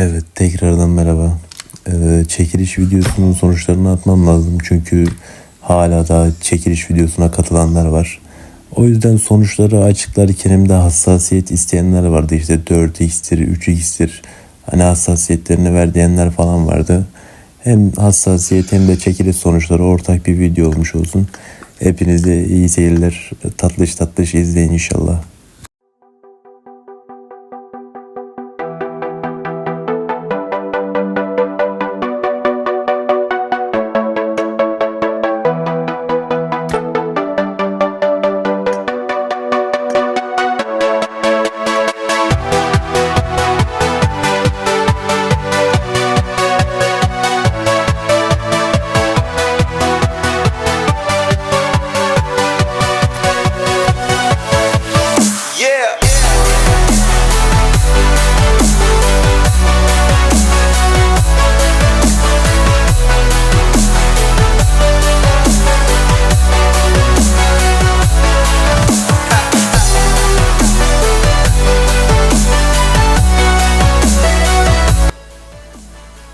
Evet tekrardan merhaba. Ee, çekiliş videosunun sonuçlarını atmam lazım çünkü hala da çekiliş videosuna katılanlar var. O yüzden sonuçları açıklarken hem de hassasiyet isteyenler vardı. İşte 4x'tir, 3x'tir. Hani hassasiyetlerini ver diyenler falan vardı. Hem hassasiyet hem de çekiliş sonuçları ortak bir video olmuş olsun. Hepinize iyi seyirler. Tatlış tatlış izleyin inşallah.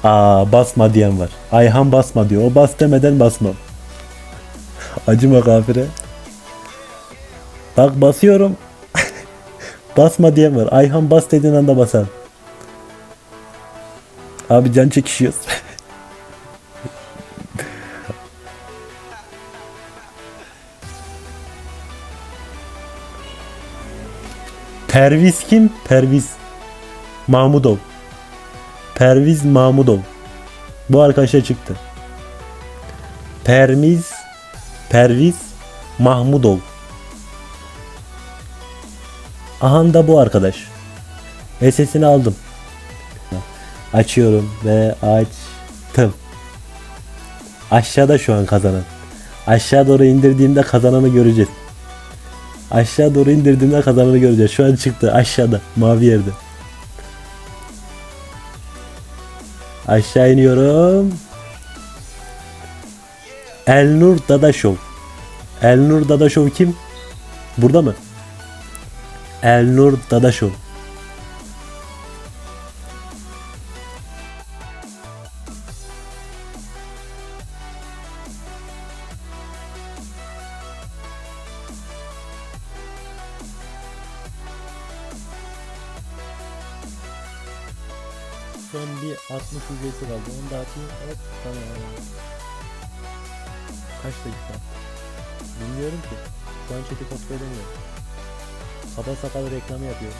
Aa basma diyen var. Ayhan basma diyor. O bas demeden basmam. Acıma kafire. Bak basıyorum. basma diyen var. Ayhan bas dediğin anda basar. Abi can çekişiyoruz. Perviz kim? Perviz. Mahmudov. Perviz Mahmudov. Bu arkadaşa çıktı. Permiz Perviz Mahmudov. Ahan da bu arkadaş. SS'ini aldım. Açıyorum ve açtım. Aşağıda şu an kazanan. Aşağı doğru indirdiğimde kazananı göreceğiz. Aşağı doğru indirdiğimde kazananı göreceğiz. Şu an çıktı aşağıda mavi yerde. Aşağı iniyorum. Elnur Dadaşov. Elnur Dadaşov kim? Burada mı? Elnur Dadaşov. Son bir 60 ücreti kaldı. Onu da atayım. Evet tamam. Kaç dakika? Bilmiyorum ki. Şu an chat'i kontrol edemiyorum. Kaba sakal reklamı yapıyorum.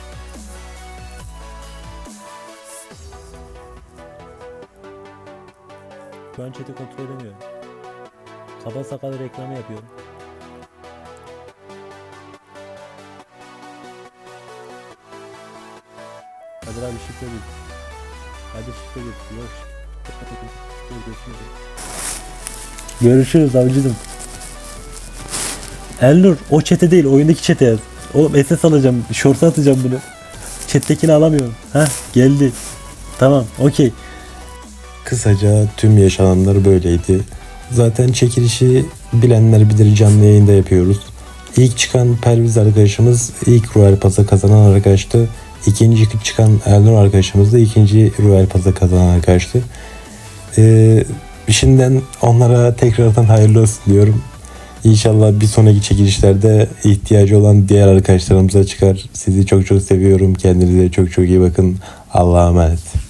Şu an chat'i kontrol edemiyorum. Kaba sakal reklamı yapıyorum. Hadi abi şifre git. Hadi. Yok şifre görüşürüz. Görüşürüz avcıdım. Elnur o çete değil oyundaki çete yaz. O SS alacağım. Short'a atacağım bunu. Chat'tekini alamıyorum. Heh geldi. Tamam okey. Kısaca tüm yaşananlar böyleydi. Zaten çekilişi bilenler bilir canlı yayında yapıyoruz. İlk çıkan Perviz arkadaşımız ilk Royal Pass'a kazanan arkadaştı. İkinci çıkan Elnur arkadaşımız da ikinci Royal Pass'a kazanan arkadaştı. Ee, şimdiden onlara tekrardan hayırlı olsun diyorum. İnşallah bir sonraki çekilişlerde ihtiyacı olan diğer arkadaşlarımıza çıkar. Sizi çok çok seviyorum. Kendinize çok çok iyi bakın. Allah'a emanet.